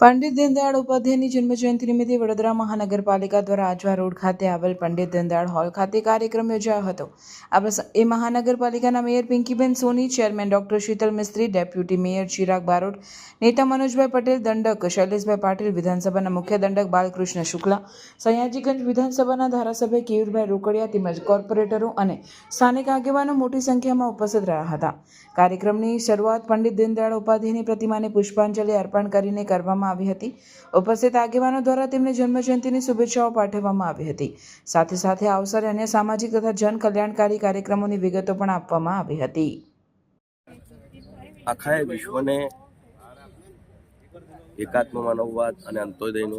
પંડિત દીનદયાળ ઉપાધ્યાયની જન્મજયંતિ નિમિત્તે વડોદરા મહાનગરપાલિકા દ્વારા આજવા રોડ ખાતે આવેલ પંડિત દીનદયાળ હોલ ખાતે કાર્યક્રમ યોજાયો હતો. આ પ્રસંગે મહાનગરપાલિકાના mayor Pinkiben Soni, chairman doctor Sheetal Mistry, deputy mayor Chirag Barot, નેતા મનોજભાઈ પટેલ, દંડક શૈલેષભાઈ પાટીલ, વિધાનસભાના મુખ્ય દંડક બાલકૃષ્ણ શુક્લા, સયાજીગંજ વિધાનસભાના ધારાસભ્ય કેયુરભાઈ રોકડિયા તેમજ કોર્પોરેટરો અને સ્થાનિક આગેવાનો મોટી સંખ્યામાં ઉપસ્થિત રહ્યા હતા. કાર્યક્રમની શરૂઆત પંડિત દીનદયાળ ઉપાધ્યાયની પ્રતિમાને પુષ્પાંજલિ અર્પણ કરીને કરવામાં આવી હતી. ઉપસ્થિત આગેવાનો દ્વારા તેમને જન્મજયંતિની શુભેચ્છાઓ પાઠવવામાં આવી હતી. સાથે સાથે આ અવસરે અન્ય સામાજિક તથા જનકલ્યાણકારી કાર્યક્રમોની વિગતો પણ આપવામાં આવી હતી. આખા વિશ્વને એકાત્મ માનવવાદ અને અંત્યોદયનો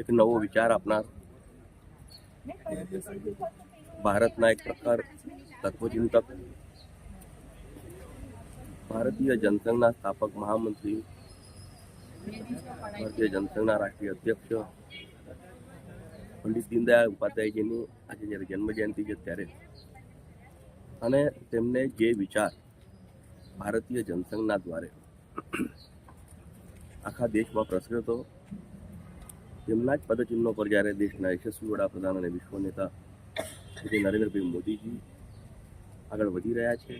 એક નવો વિચાર આપનાર ભારતના એક પ્રકાર તત્વચિંતક ભારતીય જનસંઘના સ્થાપક મહામંત્રી ભારતીય જનસંઘના રાષ્ટ્રીય અધ્યક્ષ પંડિત દીનદયાળ ઉપાધ્યાયજીની આજે જ્યારે જન્મજયંતિ છે ત્યારે. અને તેમને જે વિચાર ભારતીય જનસંઘના દ્વારે આખા દેશમાં પ્રસર્યો હતો, તેમના જ પદચિહ્નો પર જ્યારે દેશના યશસ્વી વડાપ્રધાન અને વિશ્વ નેતા શ્રી નરેન્દ્રભાઈ મોદીજી આગળ વધી રહ્યા છે.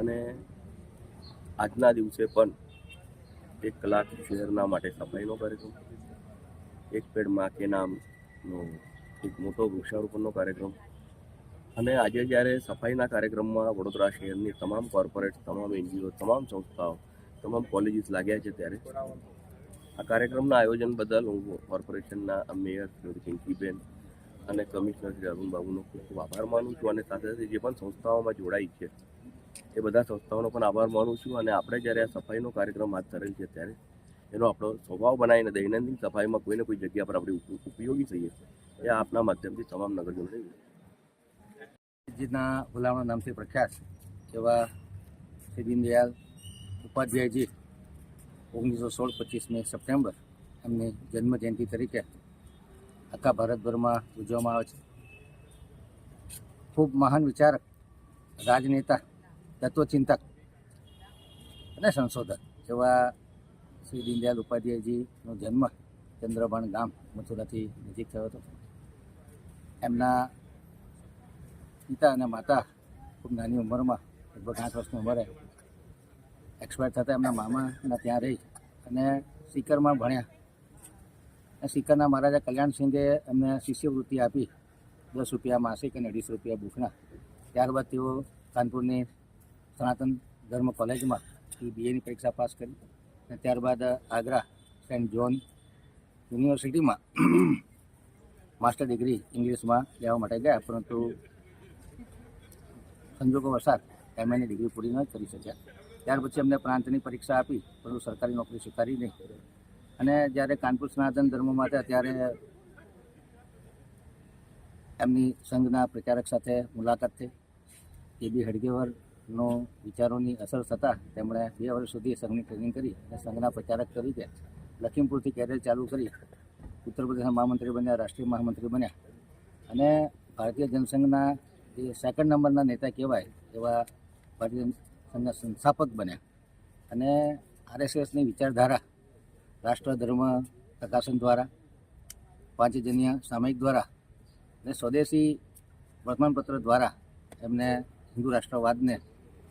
અને આજના દિવસે પણ એક કલાક શહેરના માટે સફાઈનો કાર્યક્રમ. એક પેડમાં કે નામનો એક મોટો વૃક્ષારોપણનો કાર્યક્રમ. અને આજે જ્યારે સફાઈના કાર્યક્રમમાં વડોદરા શહેરની તમામ કોર્પોરેટ તમામ એનજીઓ, તમામ સંસ્થાઓ, તમામ કોલેજીસ લાગ્યા છે ત્યારે આ કાર્યક્રમના આયોજન બદલ હું કોર્પોરેશનના મેયર પિંકીબેન અને કમિશનર શ્રી અરુણબાબુનો ખૂબ ખૂબ આભાર માનું છું. અને સાથે સાથે જે પણ સંસ્થાઓમાં જોડાઈ છે એ બધા સંસ્થાઓનો પણ આભાર માનું છું અને આપણે જ્યારે આ સફાઈનો કાર્યક્રમ હાથ ધરેલ છે ત્યારે એનો આપણો સ્વભાવ બનાવીને દૈનંદિન સફાઈમાં કોઈને કોઈ જગ્યા પર આપણે ઉપયોગી થઈએ એ આપના માધ્યમથી તમામ નગરજનોને જીના ગુલામના નામથી પ્રખ્યાત એવા શ્રી દીનદયાલ ઉપાધ્યાયજી ઓગણીસો સોળ પચીસમી સપ્ટેમ્બર એમની જન્મજયંતિ તરીકે આખા ભારતભરમાં ઉજવવામાં આવે છે. ખૂબ મહાન વિચારક, રાજનેતા તત્વચિંતક અને સંશોધક એવા શ્રી દીનદયાલ ઉપાધ્યાયજીનો જન્મ ચંદ્રભણ ગામ મથુરાથી નજીક થયો હતો. એમના પિતા અને માતા ખૂબ નાની ઉંમરમાં, લગભગ આઠ વર્ષની ઉંમરે એક્સપાયર થતાં એમના મામાના ત્યાં રહી અને સિકરમાં ભણ્યા. સિકરના મહારાજા કલ્યાણસિંહે એમને શિષ્યવૃત્તિ આપી દસ રૂપિયા માસિક અને અઢીસ રૂપિયા બુકના. ત્યારબાદ તેઓ કાનપુરની સનાતન ધર્મ કોલેજમાં બીએની પરીક્ષા પાસ કરી અને ત્યારબાદ આગ્રા સેન્ટ જોન યુનિવર્સિટીમાં માસ્ટર ડિગ્રી ઇંગ્લિશમાં લેવા માટે ગયા, પરંતુ સંજોગો વસાર એમએની ડિગ્રી પૂરી ન કરી શક્યા. ત્યાર પછી એમને પ્રાંતની પરીક્ષા આપી, પરંતુ સરકારી નોકરી સ્વીકારી નહીં. અને જ્યારે કાનપુર સનાતન ધર્મમાં હતા ત્યારે એમની સંઘના પ્રચારક સાથે મુલાકાત થઈ, એ બી હડગેવરનો વિચારોની અસર થતાં તેમણે બે વર્ષ સુધી સંઘની ટ્રેનિંગ કરી અને સંઘના પ્રચારક તરીકે લખીમપુરથી કેરિયર ચાલુ કરી ઉત્તર પ્રદેશના મહામંત્રી બન્યા, રાષ્ટ્રીય મહામંત્રી બન્યા. અને ભારતીય જનસંઘના જે સેકન્ડ નંબરના નેતા કહેવાય એવા ભારતીય સંઘના સંસ્થાપક બન્યા. અને આરએસએસની વિચારધારા રાષ્ટ્ર ધર્મ પ્રકાશન દ્વારા, પાંચજન્ય સામયિક દ્વારા અને સ્વદેશી વર્તમાનપત્ર દ્વારા એમને હિન્દુ રાષ્ટ્રવાદને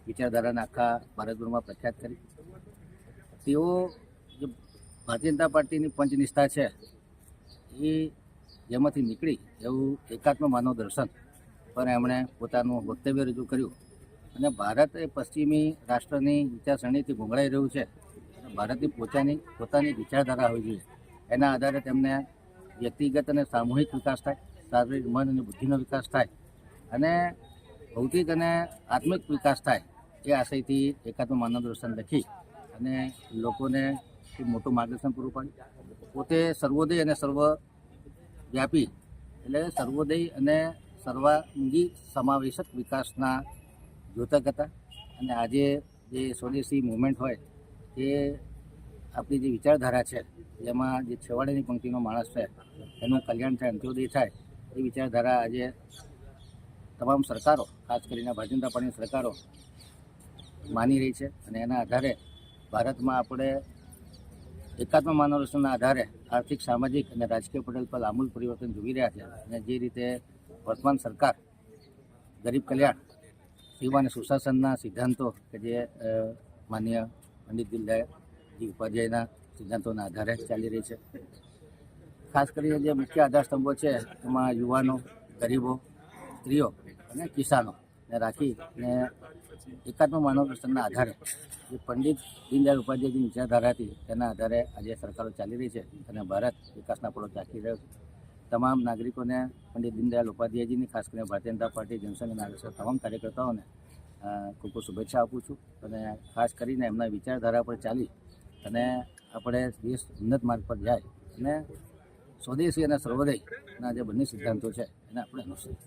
વિચારધારાને આખા ભારતભરમાં પ્રખ્યાત કરી. તેઓ જે ભારતીય જનતા પાર્ટીની પંચનિષ્ઠા છે, એ જેમાંથી નીકળી એવું એકાત્મ માનવ દર્શન. પર એમણે પોતાનું વક્તવ્ય રજૂ કર્યું. અને ભારત એ પશ્ચિમી રાષ્ટ્રની વિચારસરણીથી ગુંગળાઈ રહ્યું છે. ભારતની પોતાની પોતાની વિચારધારા હોવી જોઈએ. એના આધારે તેમને વ્યક્તિગત અને સામૂહિક વિકાસ થાય, શારીરિક, મન અને બુદ્ધિનો વિકાસ થાય. અને ભૌતિક અને આત્મિક વિકાસ થાય. એ આશયથી એકાત્મ માનવ દર્શન લખી અને લોકોને મોટું માર્ગદર્શન પૂરું પાડ્યું. પોતે સર્વોદય અને સર્વ વ્યાપી એટલે સર્વોદય અને સર્વાંગી સમાવેશક વિકાસના જોતક હતા. અને આજે જે સ્વદેશી મુવમેન્ટ હોય એ આપણી જે વિચારધારા છે એમાં જે છેવાડાની પંક્તિનો માણસ છે, એનું કલ્યાણ થાય, અંત્યોદય થાય, એ વિચારધારા આજે તમામ સરકારો, ખાસ કરીને ભારતીય જનતા પાર્ટીની સરકારો માની રહી છે અને એના આધારે ભારતમાં આપણે એકાત્મ માનવ આધારે આર્થિક, સામાજિક અને રાજકીય પટેલ પર આમૂલ પરિવર્તન જોઈ રહ્યા છે અને જે રીતે વર્તમાન સરકાર ગરીબ કલ્યાણ સેવા અને સુશાસનના સિદ્ધાંતો કે જે માન્ય પંડિત દિલદાયજી ઉપાધ્યાયના સિદ્ધાંતોના આધારે ચાલી રહી છે. ખાસ કરીને જે મુખ્ય આધારસ્તંભો છે, એમાં યુવાનો, ગરીબો, સ્ત્રીઓ અને કિસાનો ને રાખી ને એકાત્મ માનવ દર્શનના આધારે જે પંડિત દીનદયાળ ઉપાધ્યાયની વિચારધારા હતી, તેના આધારે આજે સરકારો ચાલી રહી છે અને ભારત વિકાસના પડો ચાખી રહ્યો છે. તમામ નાગરિકોને પંડિત દીનદયાળ ઉપાધ્યાયજીની, ખાસ કરીને ભારતીય જનતા પાર્ટી, જનસંઘ નાગરિક તમામ કાર્યકર્તાઓને ખૂબ ખૂબ શુભેચ્છા આપું છું અને ખાસ કરીને એમના વિચારધારા પર ચાલી અને આપણે દેશ ઉન્નત માર્ગ પર જાય અને સ્વદેશી અને સર્વોદયના જે બંને સિદ્ધાંતો છે એને આપણે અનુસરીએ.